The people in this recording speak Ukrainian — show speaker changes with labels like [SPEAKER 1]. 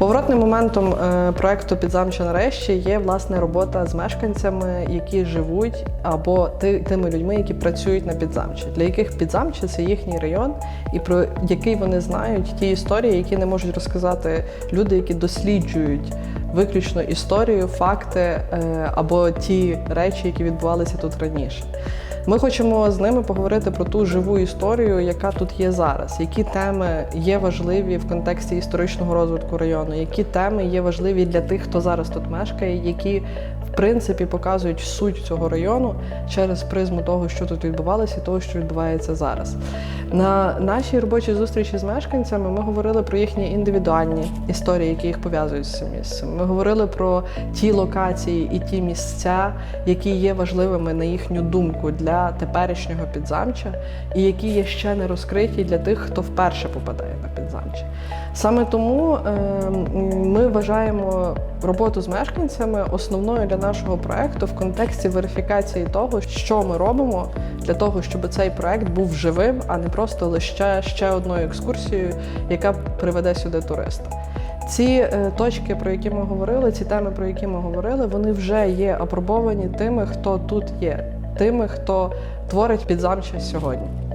[SPEAKER 1] Поворотним моментом е, проекту Підзамче нарешті є власне робота з мешканцями, які живуть, або тими людьми, які працюють на підзамчі, для яких підзамче це їхній район, і про який вони знають ті історії, які не можуть розказати люди, які досліджують виключно історію, факти е, або ті речі, які відбувалися тут раніше. Ми хочемо з ними поговорити про ту живу історію, яка тут є зараз, які теми є важливі в контексті історичного розвитку району, які теми є важливі для тих, хто зараз тут мешкає, які в принципі показують суть цього району через призму того, що тут відбувалося, і того, що відбувається зараз. На нашій робочій зустрічі з мешканцями ми говорили про їхні індивідуальні історії, які їх пов'язують з цим місцем. Ми говорили про ті локації і ті місця, які є важливими на їхню думку для теперішнього підзамча, і які є ще не розкриті для тих, хто вперше попадає на підзамче. Саме тому е, ми вважаємо роботу з мешканцями основною для нашого проекту в контексті верифікації того, що ми робимо для того, щоб цей проект був живим, а не просто лише ще одною екскурсією, яка приведе сюди туриста. Ці е, точки, про які ми говорили, ці теми, про які ми говорили, вони вже є апробовані тими, хто тут є, тими, хто творить підзамче сьогодні.